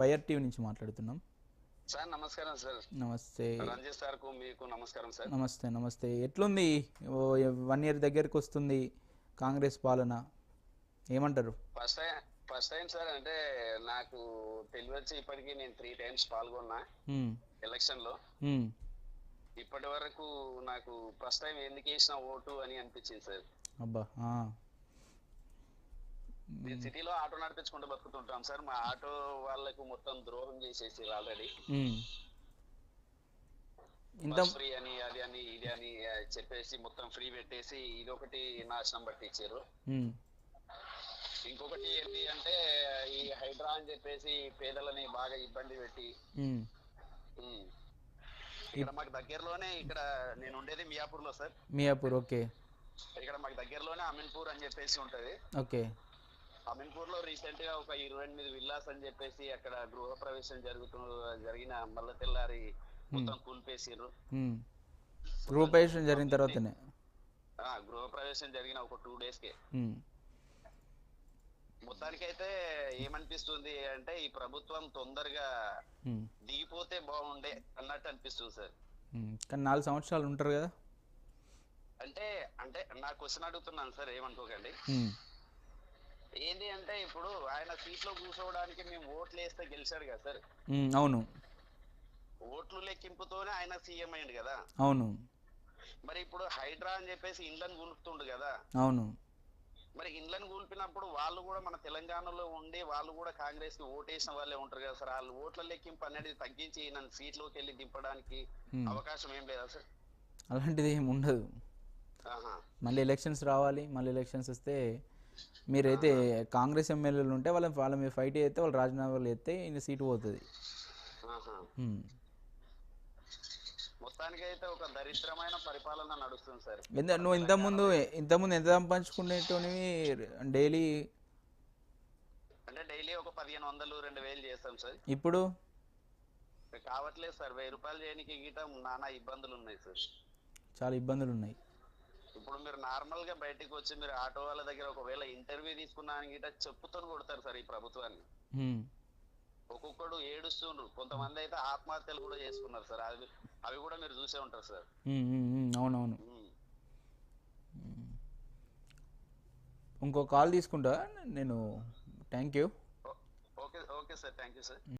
YR TV నుంచి మాట్లాడుతున్నాం. Sir నమస్కారం సార్. నమస్తే. రంజిత్ సార్కు మీకు నమస్కారం సార్. నమస్తే నమస్తే. ఎట్లుంది? వన్ ఇయర్ దగ్గరికి వస్తుంది కాంగ్రెస్ పాలన. ఏమంటారు? First time first time sir అంటే నాకు తెలివి వచ్చి ఇప్పటికీ నేను త్రీ టైమ్స్ పాల్గొన్నా ఎలక్షన్లో ఇప్పటి వరకు నాకు ఫస్ట్ టైం ఎందుకు వేసిన ఓటు అని అనిపించింది సార్. అబ్బా నేను సిటీలో ఆటో నడిపించుకుంటూ బతుకుతుంటాం సార్. మా ఆటో వాళ్ళకు మొత్తం ద్రోహం చేసేసి ఆల్రెడీ. ఇంత ఫ్రీ అని అది అని ఇది అని చెప్పేసి మొత్తం ఫ్రీ పెట్టేసి ఇది ఒకటి నాశనం పట్టించారు. ఇంకొకటి ఏంటి అంటే ఈ హైడ్రా అని చెప్పేసి పేదలని బాగా ఇబ్బంది పెట్టి. ఇక్కడ మాకు దగ్గరలోనే ఇక్కడ నేను ఉండేది మియాపూర్లో సార్. మియాపూర్ ఓకే. ఇక్కడ మాకు దగ్గరలోనే అమీన్పూర్ అని చెప్పేసి ఉంటది. ఓకే. అమీన్పూర్లో రీసెంట్గా ఒక ఇరవై ఎనిమిది విల్లాస్ అని చెప్పేసి అక్కడ గృహ ప్రవేశం జరుగుతూ జరిగిన మల్ల తెల్లారి మొత్తం కూల్పేసిర్రు. ఉమ్. గృహప్రవేశం జరిగిన తర్వాతనే? గృహ ప్రవేశం జరిగిన ఒక టూ డేస్ కే ఉమ్, మొత్తానికైతే ఏమనిపిస్తుంది అంటే ఈ ప్రభుత్వం తొందరగా దిగిపోతే బాగుండే అన్నట్టు అనిపిస్తుంది సార్. కానీ నాలుగు సంవత్సరాలు ఉంటారు కదా? అంటే అంటే నా క్వశ్చన్ అడుగుతున్నాను సార్ ఏమనుకోకండి. ఏంటి అంటే ఇప్పుడు ఆయన సీట్లో కూర్చోవడానికి మేము ఓట్లు వేస్తే గెలిచాడు కదా సార్. అవును. ఓట్లు లెక్కింపుతోనే ఆయన సీఎం అయ్యిండు కదా. అవును. మరి ఇప్పుడు హైడ్రా అని చెప్పేసి ఇండ్లను కూలుపుతుండు కదా. అవును. మరి ఇండ్లను కూల్పినప్పుడు వాళ్ళు కూడా మన తెలంగాణలో ఉండి వాళ్ళు కూడా కాంగ్రెస్కి ఓటేసిన వాళ్ళే ఉంటారు కదా సార్. వాళ్ళు ఓట్ల లెక్కింపు అనేది తగ్గించి నన్ను సీట్లోకి వెళ్ళి దింపడానికి. అవకాశం ఏం లేదా సార్? అలాంటిది ఏమి ఉండదు. మళ్ళీ ఎలక్షన్స్ రావాలి మళ్ళీ ఎలక్షన్స్ వస్తే మీరైతే కాంగ్రెస్ ఎమ్మెల్యేలు ఉంటే వాళ్ళ వాళ్ళ మీద ఫైట్ అయితే వాళ్ళు రాజీనామాలు చేస్తే ఈయన సీటు పోతుంది. ఆహా. ఉమ్. మొత్తానికి అయితే ఒక దరిద్రమైన పరిపాలన నడుస్తుంది సార్. ఎంత నువ్వు ఇంతకుముందు ఇంతకుముందు ఎంత సంపాదించుకునేటోనివి డైలీ? అంటే డైలీ ఒక పదిహేను వందలు రెండు వేలు చేస్తాం సార్. ఇప్పుడు? కావట్లేదు సార్. వెయ్యి రూపాయలు చేయడానికి గీయటం నానా ఇబ్బందులు ఉన్నాయి సార్. చాలా ఇబ్బందులు ఉన్నాయి. ఇప్పుడు మీరు నార్మల్గా బయటికి వచ్చి మీరు ఆటో వాళ్ళ దగ్గర ఒకవేళ ఇంటర్వ్యూ తీసుకున్నాను గిట చెప్పుతో కొడతారు సార్ ఈ ప్రభుత్వాన్ని. ఒక్కొక్కడు ఏడుస్తుండ్రు. కొంతమంది అయితే ఆత్మహత్యలు కూడా చేసుకున్నారు సార్. అవి అవి కూడా మీరు చూసే ఉంటారు సార్. అవునవును. ఇంకో కాల్ తీసుకుంటా. నేను thank you okay okay sir. Thank you sir.